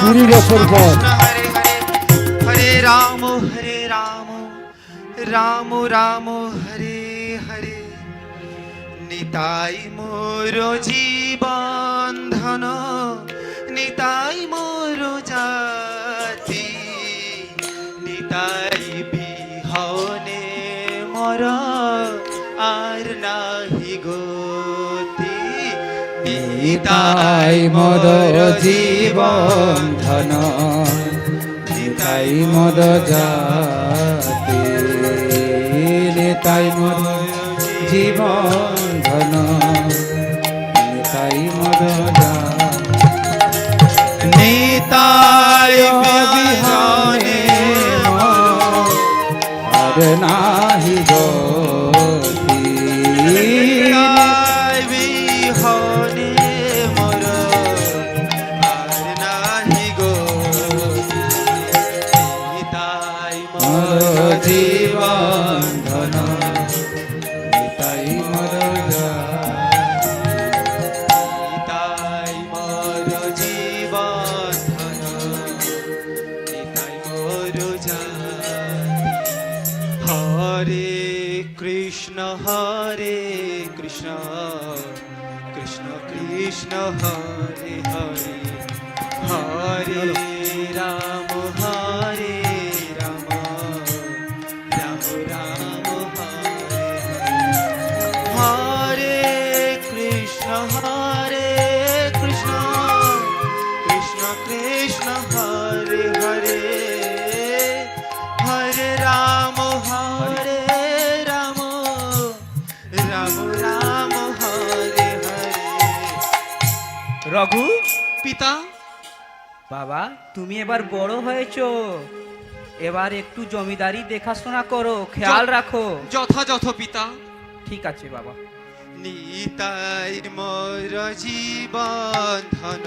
কুড়ি বছর কৃষ্ণ পর। কৃষ্ণ হরে হরে। হরে রাম হরে রাম রাম রাম হরে হরে। নিতাই মোর জীবন ধন। নিতাই মদ জীবন ধন, নিতাই মদ জাতি, নিতাই মদ জীবন ধন, নিতাই মদ নিতাই বিহনে আর নাহি গতি পিতা বাবা তুমি এবার বড় হয়েছো। এবার একটু জমিদারি দেখাশোনা করো খেয়াল রাখো। যথাযথ পিতা। ঠিক আছে বাবা। নিতাই মর জীবন ধন।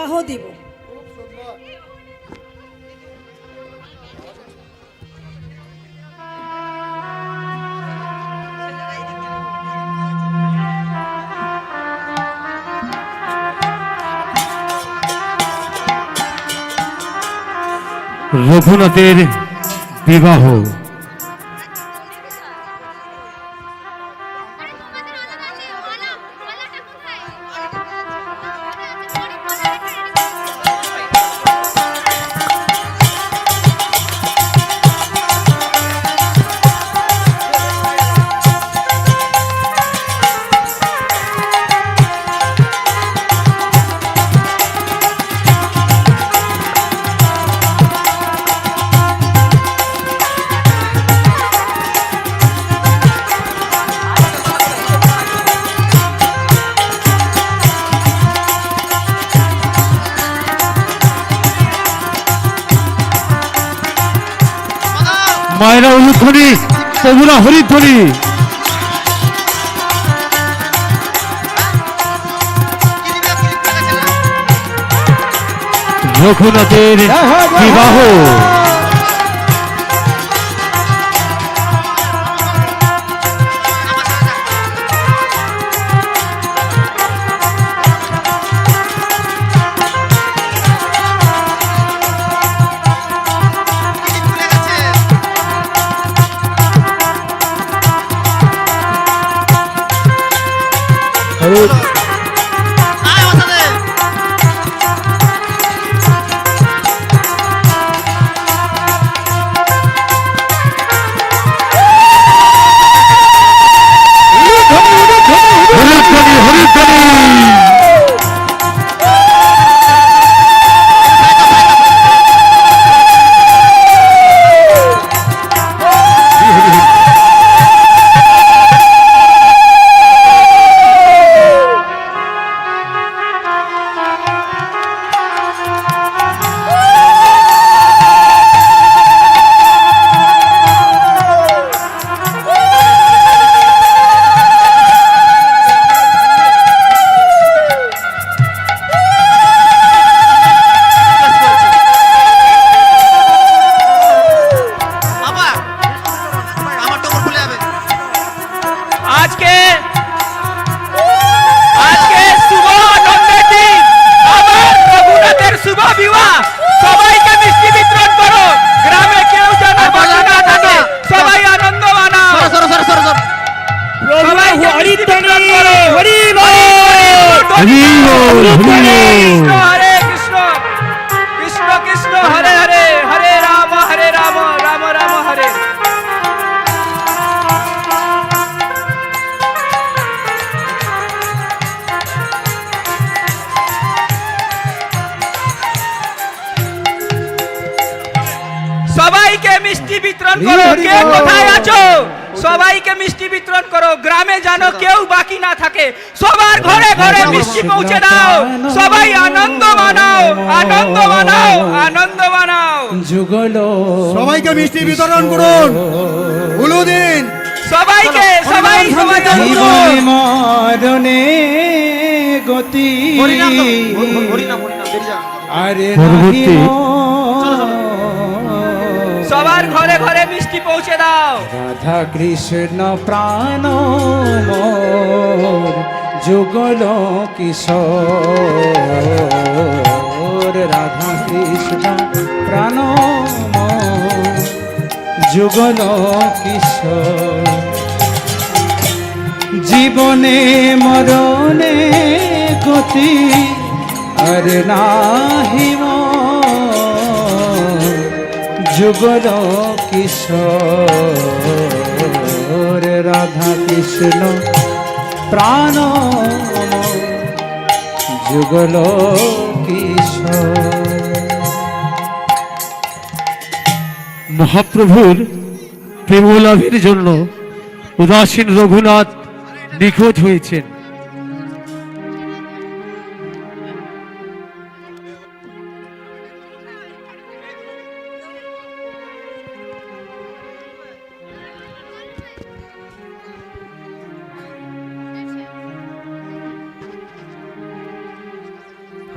বিবাহ দিব। রঘুনাথের বিবাহ। তবুরা হরিধ্বনি। রঘুনাথের বিবাহ। হরে হরে সবাইকে মিষ্টি বিতরণ করো। গ্রামে যেন কেউ বাকি না থাকে। সবার ঘরে ঘরে মিষ্টি পৌঁছে দাও। সবাই আনন্দ মানাও। আনন্দ মানাও। আনন্দ মানাও। যুগলো সবাইকে মিষ্টি বিতরণ করুন। উলু দিন। সবাইকে সবাই মরণে গতি। আরে সবার ঘরে ঘরে মিষ্টি পৌঁছে দাও। রাধা কৃষ্ণ প্রাণ যুগল কিশোর। রাধা কৃষ্ণ প্রাণ যুগল কিশোর। জীবনে মরণে গতি আর মোর যুগল কিশোর রাধা কৃষ্ণ প্রাণ যুগল মহাপ্রভুর প্রেমলাভের জন্য উদাসীন রঘুনাথ নিখোঁজ হয়েছেন।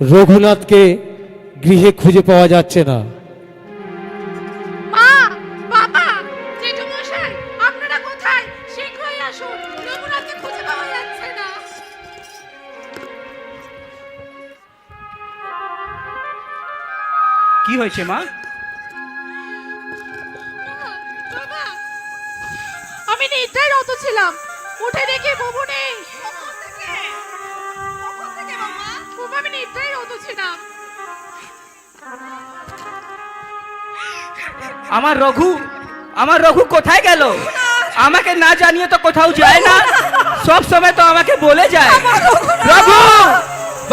রঘুনাথকে গৃহে খুঁজে পাওয়া যাচ্ছে না। মা বাবা জেঠু মশাই আপনারা কোথায়? শীঘ্রই আসুন রঘুনাথকে খুঁজে পাওয়া যাচ্ছে না। কি হয়েছে মা? বাবা আমি নিদ্রায় রত ছিলাম। উঠে দেখি বাবু আমার রঘু আমার রঘু কোথায় গেল? আমাকে না জানিয়ে তো কোথাও যায় না। সব সময় তো আমাকে বলে যায়। রঘু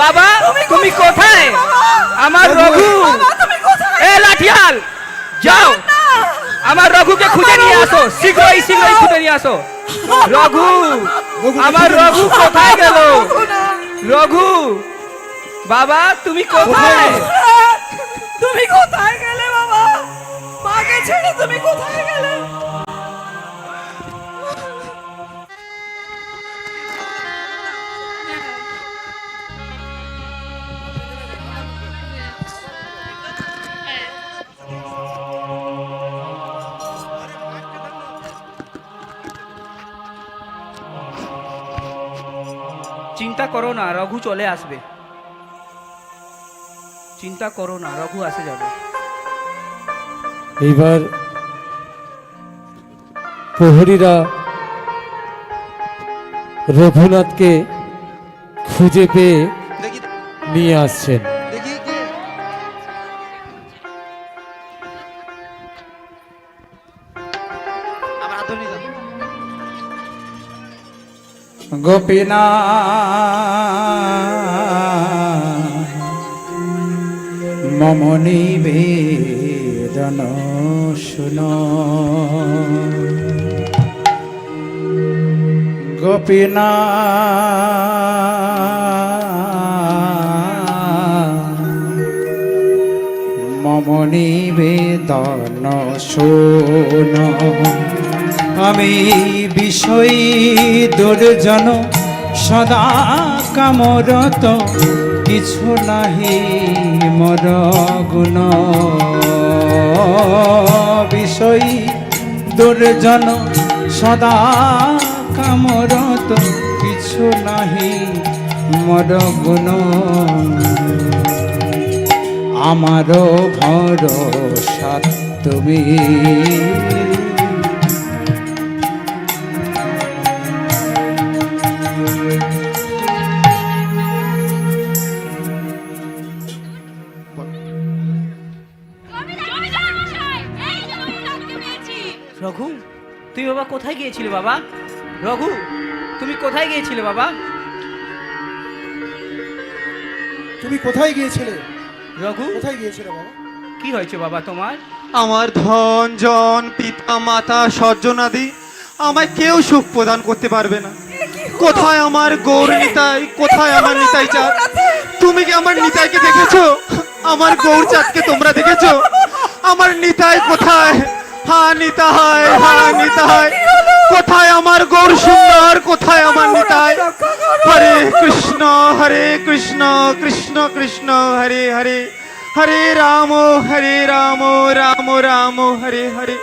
বাবা তুমি কোথায় আমার রঘু। এ লাঠিয়াল যাও। আমার রঘুকে খুঁজে নিয়ে আসো। শীঘ্রই শীঘ্রই খুঁজে নিয়ে আসো। রঘু আমার রঘু কোথায় গেল? রঘু বাবা তুমি কোথায়? তুমি কোথায় গেলে বাবা? মাকে ছেড়ে তুমি কোথায় গেলে? চিন্তা করো না রঘু চলে আসবে। চিন্তা করো না রঘু আসে যাবে। এইবার প্রহরীরা রঘুনাথকে খুঁজে পেয়ে নিয়ে আসছেন। দেখি মম নিবেদন শুন। গোপীনা মম নিবেদন শোন। আমি বিষয়ী দুর্জন সদা কামরত কিছু নাহি মর গুণ। বিষয়ী দুর্জন সদা কামরত, কিছু নাহি মর গুণ। আমারও ভরসা তুমি। তুই বাবা কোথায় গিয়েছিলে বাবা? রঘু তুমি কোথায় গিয়েছিলে বাবা? তুমি কোথায় গিয়েছিলে? রঘু? কোথায় গিয়েছিলে বাবা? কি হয়েছে বাবা তোমার? আমার ধন জন পিতা মাতা স্বজনাদি আমায় কেউ সুখ প্রদান করতে পারবে না। কোথায় আমার গৌর নিতাই? কোথায় আমার নিতাই চাঁদ? তুমি কি আমার নিতাইকে দেখেছ? আমার গৌর চাঁদকে তোমরা দেখেছ? আমার নিতাই কোথায়? হা নিতাই হা নিতাই কোথায় আমার গৌর সুন্দর কোথায় আমার নিতাই? হরে কৃষ্ণ হরে কৃষ্ণ কৃষ্ণ কৃষ্ণ হরে হরে। হরে রাম হরে রাম রাম রাম হরে হরে।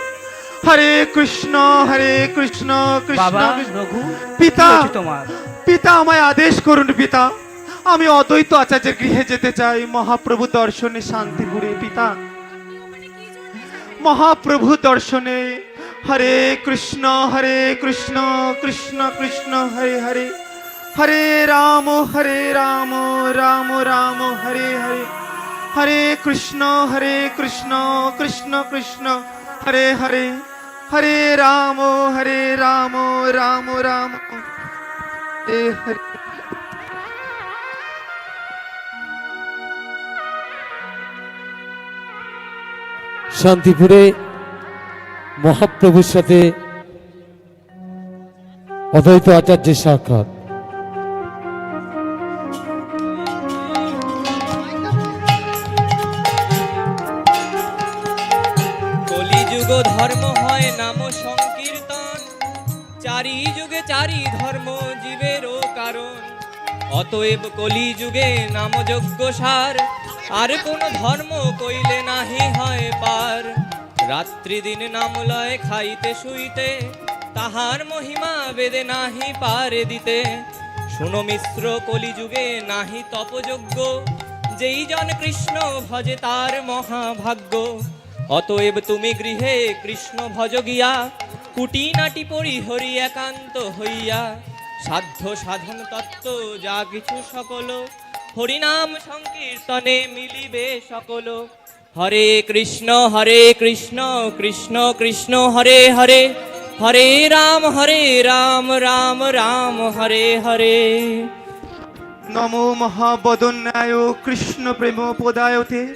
হরে কৃষ্ণ হরে কৃষ্ণ কৃষ্ণ। পিতা। পিতা আমায় আদেশ করুন পিতা। আমি অদ্বৈত আচার্যের গৃহে যেতে চাই। মহাপ্রভু দর্শনে শান্তিপুরে পিতা। মহাপ্রভু দর্শনে। হরে কৃষ্ণ হরে কৃষ্ণ কৃষ্ণ কৃষ্ণ, হরে হরে। হরে রাম হরে রাম রাম রাম, হরে হরে। হরে কৃষ্ণ হরে কৃষ্ণ কৃষ্ণ কৃষ্ণ, হরে হরে। হরে রাম হরে রাম রাম রাম। হরে হরে। শান্তিপুরে মহাপ্রভুর সাথে অদ্বৈত আচার্যের সাক্ষাৎ। কলিযুগ ধর্ম হয় নাম সংকীর্তন। চারি যুগে ধর্ম জীবেরও কারণ। অতএব কলিযুগে নাম যজ্ঞ সার। আর কোন ধর্ম কইলে নাহি হয় পার। রাত্রি দিন নাম লয় খাইতে শুইতে, তাহার মহিমা বেদে নাহি পারে দিতে। শুনো মিশ্র কলিযুগে নাহি তপযজ্ঞ, যেই জন কৃষ্ণ ভজে তার মহাভাগ্য। অতএব তুমি গৃহে কৃষ্ণ ভজ গিয়া কুটি নাটি পরিহরি একান্ত হইয়া। সাধ্য সাধন তত্ত্ব যা কিছু সকল হরিনাম সংকীর্তনে মিলিবে সকল। হরে কৃষ্ণ হরে কৃষ্ণ কৃষ্ণ কৃষ্ণ হরে হরে। হরে রাম হরে রাম রাম রাম হরে হরে। নমো মহাবদন্যায় কৃষ্ণ প্রেম পদায়তে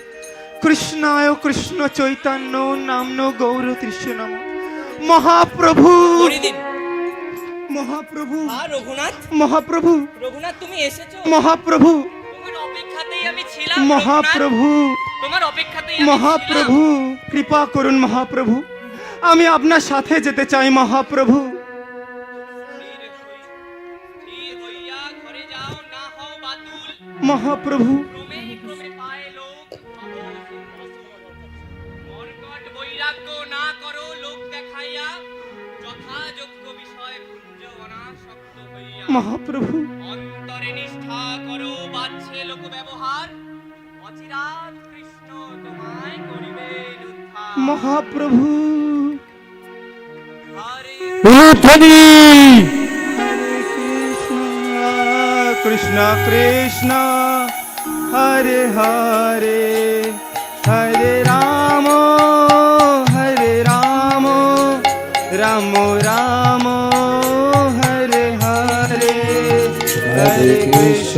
কৃষ্ণায় কৃষ্ণ চৈতন্য নামনো গৌর তৃষ্ণ নম। মহাপ্রভু! মহাপ্রভু! রঘুনাথ। মহাপ্রভু! রঘুনাথ তুমি এসেছ। মহাপ্রভু! মহাপ্রভু। মহাপ্রভু কৃপা করুন মহাপ্রভু। আমি আপনার সাথে যেতে চাই মহাপ্রভু। ছিলাম। মহাপ্রভু। অন্তরে নিষ্ঠা করো বাচ্ছে লোক ব্যবহার অচিরাত কৃষ্ণ তোমায় করিবেন উদ্ধার। মহাপ্রভু। কৃষ্ণ কৃষ্ণ কৃষ্ণ। হরে হরে হরে রাম হরে রাম রাম রাম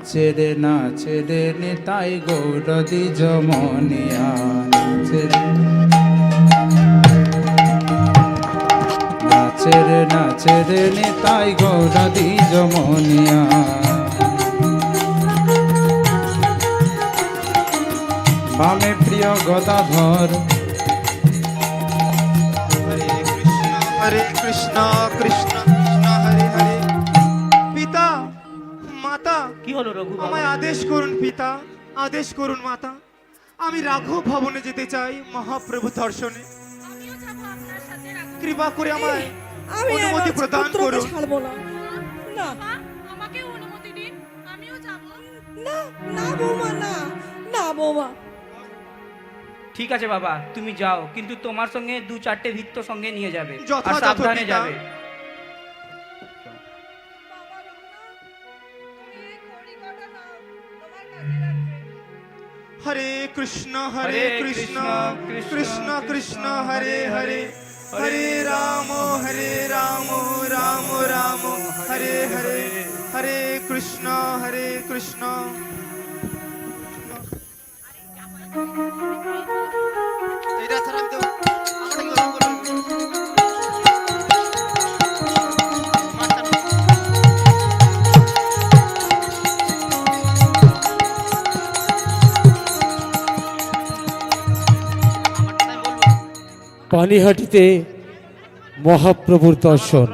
নাচে রে নাচে রে নিতাই গৌর দ্বিজ মনিয়া নাচে রে নাচে রে নাচে রে নিতাই গৌর দ্বিজ মনিয়া বামে প্রিয় গদাধর। হরে কৃষ্ণ হরে কৃষ্ণ কৃষ্ণ হলো রঘু আমায় আদেশ করুন পিতা আদেশ করুন মাতা। আমি রাঘব ভবনে যেতে চাই মহাপ্রভু দর্শনে। আমিও যাব আপনার সাথে রাখো কৃপা করে আমায় আমি অনুমতি প্রদান করুন। ছাড়বো না। না। আমাকে অনুমতি দিন আমিও যাব। না না বৌমা না। না বৌমা। ঠিক আছে বাবা তুমি যাও কিন্তু তোমার সঙ্গে দু চারটে ভিত্ত সঙ্গে নিয়ে যাবে আর সাবধানে যাবে। হরে কৃষ্ণ হরে কৃষ্ণ কৃষ্ণ, কৃষ্ণ হরে হরে হরে রাম হরে রাম রাম রাম হরে হরে হরে কৃষ্ণ হরে কৃষ্ণ এইটা ছাড়া আমি তো আমাকে কি পানিহাটিতে মহাপ্রভুর দর্শন।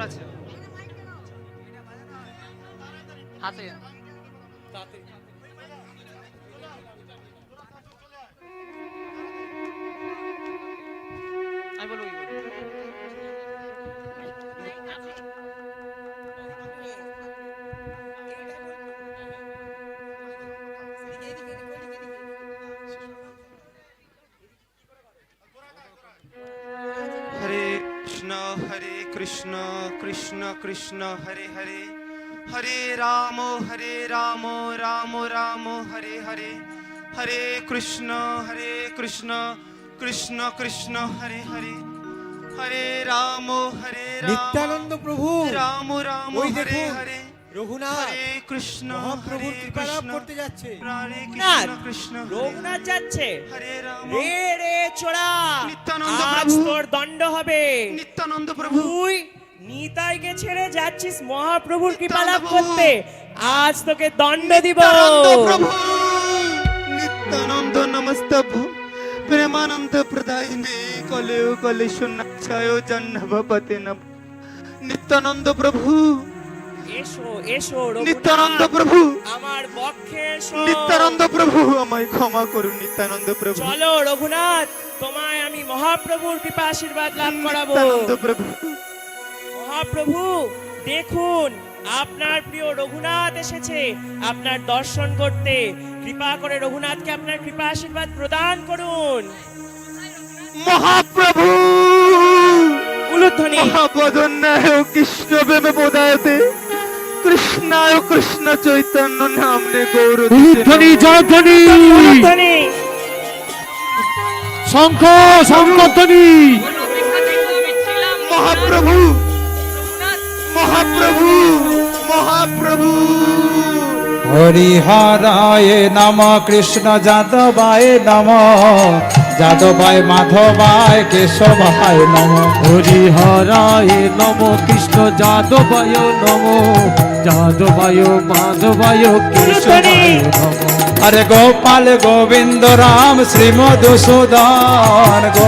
কৃষ্ণ হরে হরে হরে রাম হরে রাম রাম রাম হরে হরে হরে কৃষ্ণ হরে কৃষ্ণ কৃষ্ণ কৃষ্ণ হরে হরে হরে রাম হরে নিত্যানন্দ প্রভু রাম রাম হরে হরে রঘুনাথ হরে কৃষ্ণ কৃষ্ণ করতে যাচ্ছে। কৃষ্ণ রঘুনাথ যাচ্ছে। হরে রাম। রে রে চোরা। নিত্যানন্দ প্রভু। দণ্ড হবে। নিত্যানন্দ প্রভু। নিতাইকে ছেড়ে যাচ্ছিস? মহাপ্রভুর কৃপা লাভ করতে। আজ তোকে দণ্ড দিব। নিত্যানন্দ প্রভু। নিত্যানন্দ নমস্তভু প্রেমানন্দ প্রদায়িনে কলেও কলে শূন্যাচ্ছায় জন্মপতে নম। নিত্যানন্দ প্রভু। এসো এসো নিত্যানন্দ প্রভু। আমার পক্ষে এসো। নিত্যানন্দ প্রভু আমায় ক্ষমা করুন নিত্যানন্দ প্রভু। চলো রঘুনাথ তোমায় আমি মহাপ্রভুর কৃপা আশীর্বাদ লাভ করাবো। নিত্যানন্দ প্রভু। মহাপ্রভু দেখুন আপনার প্রিয় রঘুনাথ এসেছে। আপনার দর্শন করতে। কৃপা করে রঘুনাথকে আপনার কৃপা আশীর্বাদ প্রদান করুন। মহাপ্রভু! উলুধ্বনি। মহাপদন্যায় কৃষ্ণ প্রেমে বোধায়তে কৃষ্ণায় কৃষ্ণ চৈতন্য নামনে গৌর উলুধ্বনি জয়ধ্বনি উলুধ্বনি। শঙ্খ শঙ্কধ্বনি মহাপ্রভু! মহাপ্রভু মহাপ্রভু। হরিহরায় নম কৃষ্ণ যাদবায় নম যাদবায় মাধবায় কেশবায় নম। হরিহরায় নম কৃষ্ণ যাদবায় নম যাদবায় মাধবায় কেশবায় নম। আরে গোপাল গোবিন্দ রাম শ্রীমধুসূদন গোপাল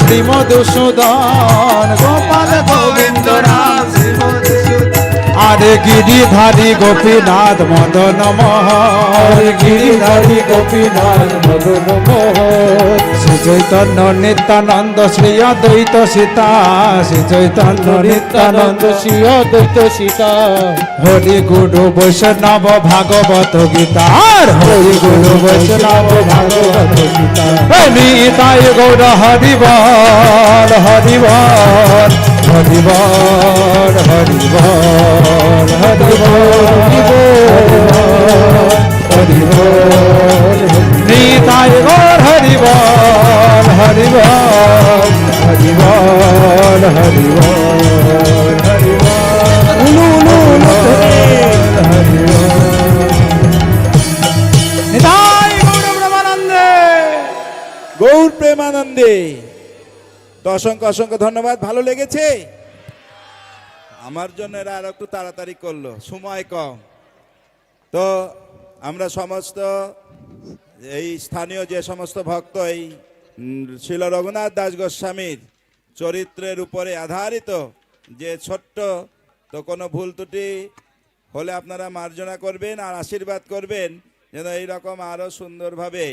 শ্রীমধুসূদন গোপাল গোবিন্দ রাম। আরে গিরিধারী গোপীনাথ মদন মোহন গিরিধারী গোপীনাথ মদন শ্রী চৈতন্য নিত্যানন্দ শ্রী অদ্বৈত সীতা। শ্রী চৈতন্য নিত্যানন্দ শ্রী অদ্বৈত সীতা। হরি গুরু বৈষ্ণব ভাগবত গীতা। হরি গুরু বৈষ্ণব ভাগবত গীতা। নিতাই গৌর হরিবল হরিবল। হরিবল হরিবল হরিবল নিতাই গৌর হরিবল নিতাই গৌর ব্রহ্মানন্দে গৌর প্রেমানন্দে তো অসংখ্য অসংখ্য ধন্যবাদ, ভালো লেগেছে? আমার জন্য এরা আর একটু তাড়াতাড়ি করল, সময় কম। তো আমরা সমস্ত, এই স্থানীয় যে সমস্ত ভক্ত, এই শিল রঘুনাথ দাস গোস্বামীর চরিত্রের উপরে আধারিত যে ছোট্ট, তো কোনো ভুল ত্রুটি হলে আপনারা মার্জনা করবেন আর আশীর্বাদ করবেন, যেন এইরকম আরও সুন্দরভাবে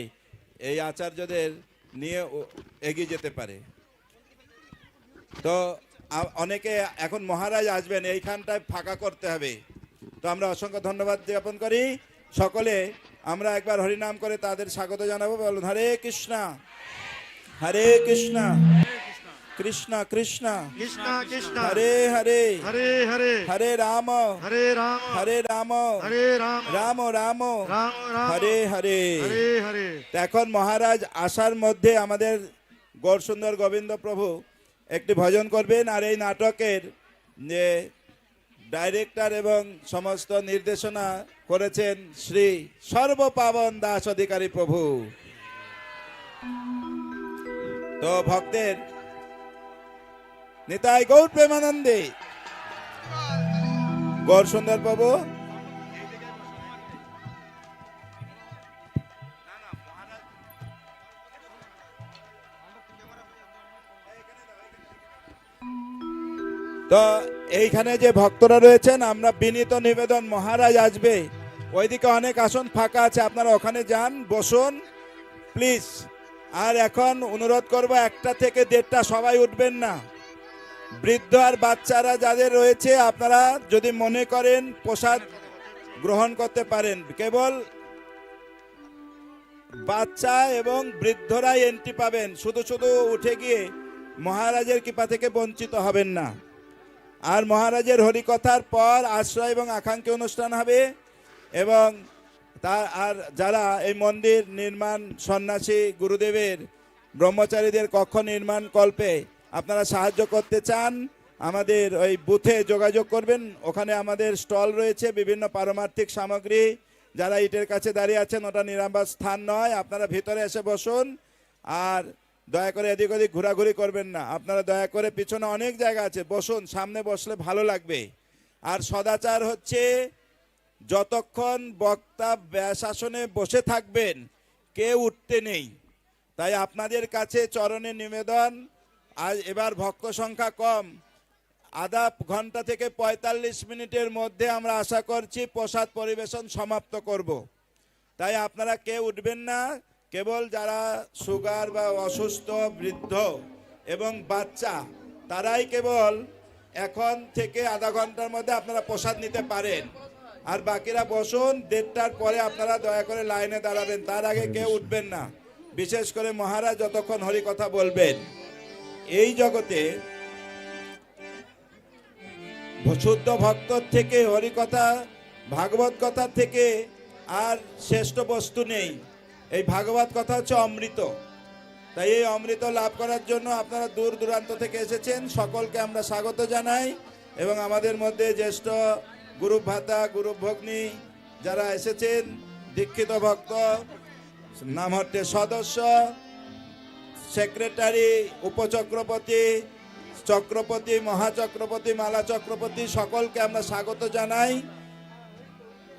এই আচার্যদের নিয়ে এগিয়ে যেতে পারে। তো অনেকে এখন মহারাজ আসবেন এইখানটায় ফাঁকা করতে হবে। তো আমরা অসংখ্য ধন্যবাদ জ্ঞাপন করি। সকলে আমরা একবার হরিনাম করে তাদের স্বাগত জানাব। বলুন হরে কৃষ্ণা। হরে কৃষ্ণা। কৃষ্ণ কৃষ্ণ। কৃষ্ণ কৃষ্ণ। হরে হরে। হরে হরে। হরে রাম। হরে রাম। হরে রাম। হরে রাম। রাম রাম। রাম হরে হরে। হরে হরে। এখন মহারাজ আসার মধ্যে আমাদের গড় গৌরসুন্দর গোবিন্দ প্রভু একটি ভজন করবেন আর এই নাটকের যে ডাইরেক্টর এবং সমস্ত নির্দেশনা করেছেন শ্রী সর্বপাবন দাস অধিকারী প্রভু। তো ভক্তের নিতাই গৌর প্রেমানন্দে। গৌর সুন্দর প্রভু। তো এইখানে যে ভক্তরা রয়েছেন, আমরা বিনীত নিবেদন, মহারাজ আসবে। ওইদিকে অনেক আসন ফাঁকা আছে, আপনারা ওখানে যান, বসুন প্লিজ আর এখন অনুরোধ করব, একটা থেকে দেড়টা সবাই উঠবেন না। বৃদ্ধ আর বাচ্চারা যাদের রয়েছে, আপনারা যদি মনে করেন প্রসাদ গ্রহণ করতে পারেন। কেবল বাচ্চা এবং বৃদ্ধরাই এন্ট্রি পাবেন। শুধু শুধু উঠে গিয়ে মহারাজের কৃপা থেকে বঞ্চিত হবেন না। আর মহারাজের হরিকথার পর আশ্রয় এবং আকাঙ্ক্ষী অনুষ্ঠান হবে এবং তার আর যারা এই মন্দির নির্মাণ সন্ন্যাসী গুরুদেবের, ব্রহ্মচারীদের কক্ষ নির্মাণ কল্পে আপনারা সাহায্য করতে চান, আমাদের ওই বুথে যোগাযোগ করবেন। ওখানে আমাদের স্টল রয়েছে, বিভিন্ন পারমার্থিক সামগ্রী। যারা ইটের কাছে দাঁড়িয়ে আছেন, ওটা নিরাপদ স্থান নয়, আপনারা ভিতরে এসে বসুন। আর দয়া করে এদিক ওদিক ঘোরাঘুরি করবেন না। আপনারা দয়া করে পিছনে অনেক জায়গা আছে। বসুন, সামনে বসলে ভালো লাগবে। আর সদাচার হচ্ছে, যতক্ষণ বক্তা ব্যাসাসনে বসে থাকবেন, কেউ উঠতে নেই। তাই আপনাদের কাছে চরণে নিবেদন। আজ এবার ভক্ত সংখ্যা কম। আধা ঘণ্টা থেকে পঁয়তাল্লিশ মিনিটের মধ্যে আমরা আশা করছি প্রসাদ পরিবেশন সমাপ্ত করব। তাই আপনারা কেউ উঠবেন না। কেবল যারা সুগার বা অসুস্থ, বৃদ্ধ এবং বাচ্চা, তারাই কেবল এখন থেকে আধা ঘণ্টার মধ্যে আপনারা প্রসাদ নিতে পারেন। আর বাকিরা বসুন, দেড়টার পরে আপনারা দয়া করে লাইনে দাঁড়াবেন, তার আগে কেউ উঠবেন না। বিশেষ করে মহারাজ যতক্ষণ হরি কথা বলবেন। এই জগতে শুদ্ধ ভক্তর থেকে হরিকথা ভাগবত কথা থেকে আর শ্রেষ্ঠ বস্তু নেই। এই ভাগবত কথা হচ্ছে অমৃত। তাই এই অমৃত লাভ করার জন্য আপনারা দূর দূরান্ত থেকে এসেছেন। সকলকে আমরা স্বাগত জানাই এবং আমাদের মধ্যে জ্যেষ্ঠ গুরু ভাতা গুরু ভগ্নী যারা এসেছেন, দীক্ষিত ভক্ত, নামহট্টের সদস্য, সেক্রেটারি, উপচক্রবর্তী, চক্রবর্তী, মহাচক্রবর্তী, মালা চক্রবর্তী, সকলকে আমরা স্বাগত জানাই।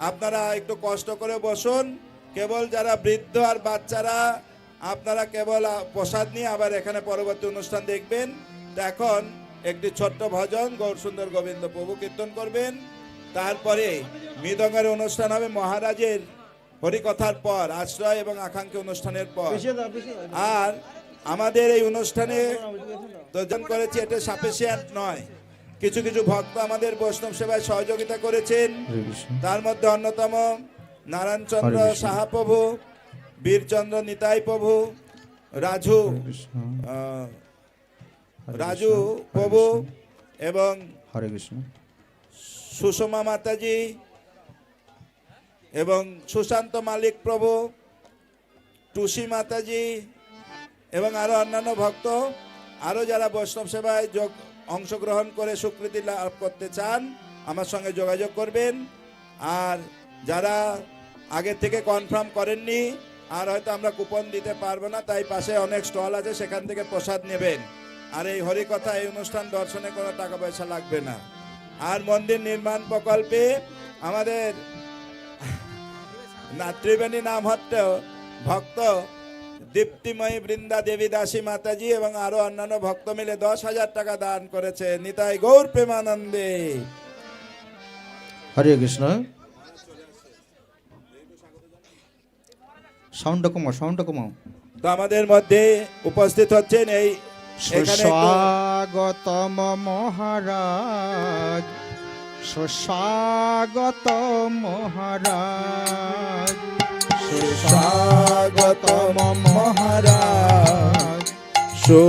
আপনারা একটু কষ্ট করে বসুন। কেবল যারা বৃদ্ধ আর বাচ্চারা আপনারা কেবল প্রসাদ নিয়ে আবার এখানে পরবর্তী অনুষ্ঠান দেখবেন। তো এখন একটি ছোট্ট ভজন গৌরসুন্দর গোবিন্দ প্রভু কীর্তন করবেন। তারপরে মৃদঙ্গের অনুষ্ঠান হবে মহারাজের হরিকথার পর আশ্রয় এবং আকাঙ্ক্ষী অনুষ্ঠানের পর। আর আমাদের এই অনুষ্ঠানে দর্জন করেছি এটা সাফিসিয়েন্ট নয়। কিছু কিছু ভক্ত আমাদের বৈষ্ণব সেবায় সহযোগিতা করেছেন। তার মধ্যে অন্যতম নারায়ণচন্দ্র সাহা প্রভু বীরচন্দ্র নিতাই প্রভু রাজু রাজু প্রভু এবং হরে কৃষ্ণ। সুষমা মাতাজি এবং সুশান্ত মালিক প্রভু টুসি মাতাজি এবং আরও অন্যান্য ভক্ত আরও যারা বৈষ্ণব সেবায় যোগ অংশগ্রহণ করে স্বীকৃতি লাভ করতে চান আমার সঙ্গে যোগাযোগ করবেন। আর যারা আগে থেকে কনফার্ম করেননি, আর হয়তো আমরা কুপন দিতে পারব না, তাই পাশে অনেক স্টল আছে, সেখান থেকে প্রসাদ নেবেন। আর এই হরিকথা, এই অনুষ্ঠান দর্শনে কোনো টাকা পয়সা লাগবে না। আর মন্দির নির্মাণ প্রকল্পে আমাদের না ত্রিবেণী নাম হচ্ছে ভক্ত দীপ্তিময়ী বৃন্দা দেবী দাসী মাতাজি এবং আরও অন্যান্য ভক্ত মিলে দশ হাজার টাকা দান করেছে। নিতাই গৌর প্রেমানন্দে। হরে কৃষ্ণ। সাউন্ডটা কমাও সাউন্ডটা কমাও। তো আমাদের মধ্যে উপস্থিত হচ্ছেন এই সুস্বাগতম মহারাজ সুস্বাগত মহারাজ সুস্বাগতম মহারাজ সু